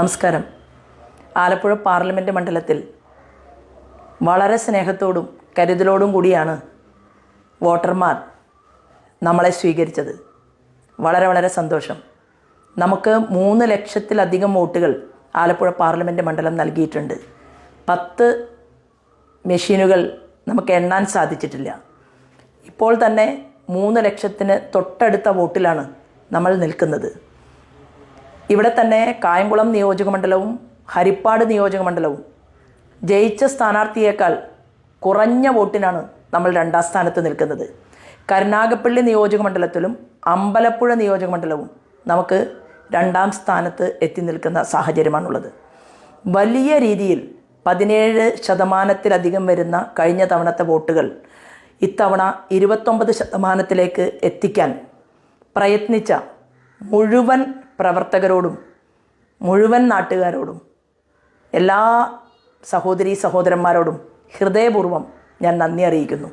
നമസ്കാരം. ആലപ്പുഴ പാർലമെന്റ് മണ്ഡലത്തിൽ വളരെ സ്നേഹത്തോടും കരുതലോടും കൂടിയാണ് വോട്ടർമാർ നമ്മളെ സ്വീകരിച്ചത്. വളരെ വളരെ സന്തോഷം. നമുക്ക് മൂന്ന് ലക്ഷത്തിലധികം വോട്ടുകൾ ആലപ്പുഴ പാർലമെന്റ് മണ്ഡലം നൽകിയിട്ടുണ്ട്. പത്ത് മെഷീനുകൾ നമുക്ക് എണ്ണാൻ സാധിച്ചിട്ടില്ല. ഇപ്പോൾ തന്നെ മൂന്ന് ലക്ഷത്തിന് തൊട്ടടുത്ത വോട്ടിലാണ് നമ്മൾ നിൽക്കുന്നത്. ഇവിടെ തന്നെ കായംകുളം നിയോജകമണ്ഡലവും ഹരിപ്പാട് നിയോജകമണ്ഡലവും ജയിച്ച സ്ഥാനാർത്ഥിയേക്കാൾ കുറഞ്ഞ വോട്ടിനാണ് നമ്മൾ രണ്ടാം സ്ഥാനത്ത് നിൽക്കുന്നത്. കരുനാഗപ്പള്ളി നിയോജകമണ്ഡലത്തിലും അമ്പലപ്പുഴ നിയോജകമണ്ഡലവും നമുക്ക് രണ്ടാം സ്ഥാനത്ത് എത്തി നിൽക്കുന്ന സാഹചര്യമാണുള്ളത്. വലിയ രീതിയിൽ പതിനേഴ് ശതമാനത്തിലധികം വരുന്ന കഴിഞ്ഞ തവണത്തെ വോട്ടുകൾ ഇത്തവണ ഇരുപത്തൊമ്പത് ശതമാനത്തിലേക്ക് എത്തിക്കാൻ പ്രയത്നിച്ച മുഴുവൻ പ്രവർത്തകരോടും മുഴുവൻ നാട്ടുകാരോടും എല്ലാ സഹോദരി സഹോദരന്മാരോടും ഹൃദയപൂർവം ഞാൻ നന്ദി അറിയിക്കുന്നു.